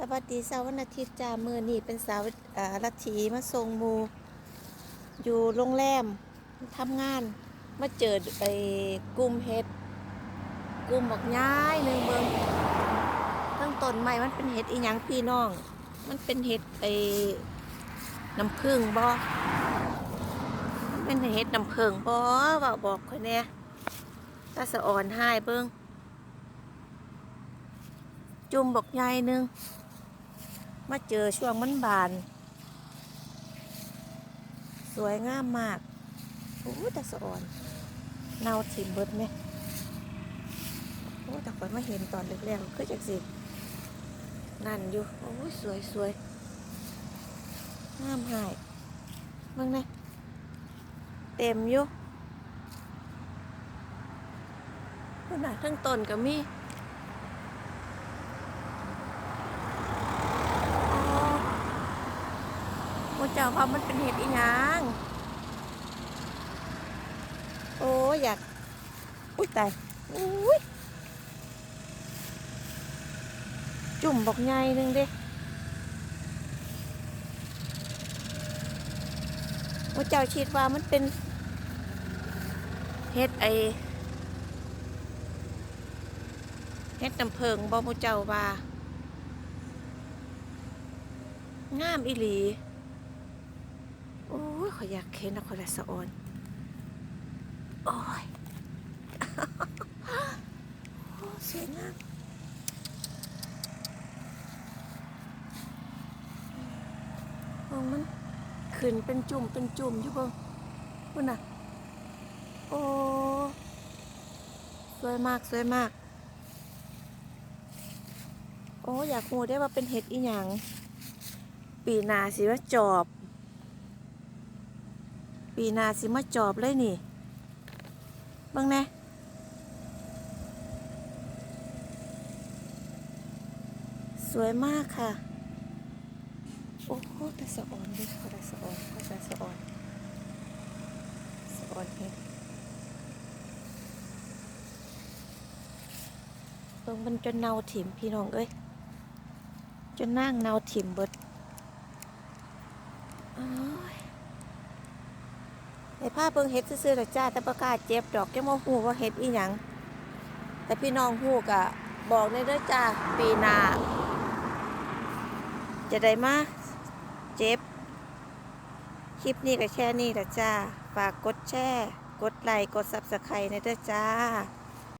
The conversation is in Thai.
สวัสดีเสาร์วันอาทิตย์จ้ามือนี่เป็นสาวอ่าลัทธีมาส่งมูอยู่โรงแรมทำงาน มาเจอไปกลุ่มเห็ดกลุ่มบอกย้ายหนึ่งเมืองทั้งต้นไม้มันเป็นเห็ดอีหยังพี่น้อง มันเป็นเห็ดไอ้น้ำผึ้งบ่มันเป็นเห็ดน้ำผึ้งบ่ว่าบอกคนเนี้ยตาสะอ่อนหายเบิ่งจุ่มบอกใหญ่หนึง มาเจอช่วงมันบาน สวยงามมากโอ้แต่สะอ่อนเนาถิ่มเบิดไหมโอ้แต่ก่อนมาเห็นตอนแรกๆคือจักสินั่นอยู่โอ้สวยสวยงามหายมึงนะเต็มอยู่ขนาดทั้งต้นก็มี โอ้ เจ้าว่ามันเป็นเห็ดอีหยังโอ้ยอยาก อุ้ยตายอุ้ยจุ่มบอกใหญ่หนึงเด้โอ้เจ้าคิดว่ามันเป็นเห็ดไอเห็ดน้ำเพิงบ่มูเจ้าว่างามอีหลี เขอยอยากเห็นนะคนละสะออนโอ้ยโอ้สวยงามมองมันขึ้นเป็นจุ่มเป็นจุ่มอยู่บ่งคุณน่ะ โอ้ สวยมากสวยมาก โอ้ อยากรู้ได้ว่าเป็นเห็ดอีหยัง ปีนาสิว่าจอบ ปีหนาสิมาจอบเลยนี่เบิ่งแน่สวยมากค่ะ โอ้โหแต่สะอ่อนดิขอแต่สะอ่อนขอแต่สะอ่อนสะอ่อนเฮ็ดเบิ่งมันจนเนาถิ่มพี่น้องเอ้ยจนนั่งเนาถิ่มเบิด โอ้ย ไอ้ผ้าเบิ่งเฮ็ดซื่อๆดอกจ้าแต่ประกาศเจ็บดอกแค่โมหูว่าเฮ็ดอีหยังแต่พี่น้องฮู้กะบอกในเด้อจ้าปีหน้าจะได้มาเจ็บ คลิปนี้ก็แค่นี้ละจ้า ฝากกดแชร์ กดไลค์กดซับสไครต์ในเด้อจ้า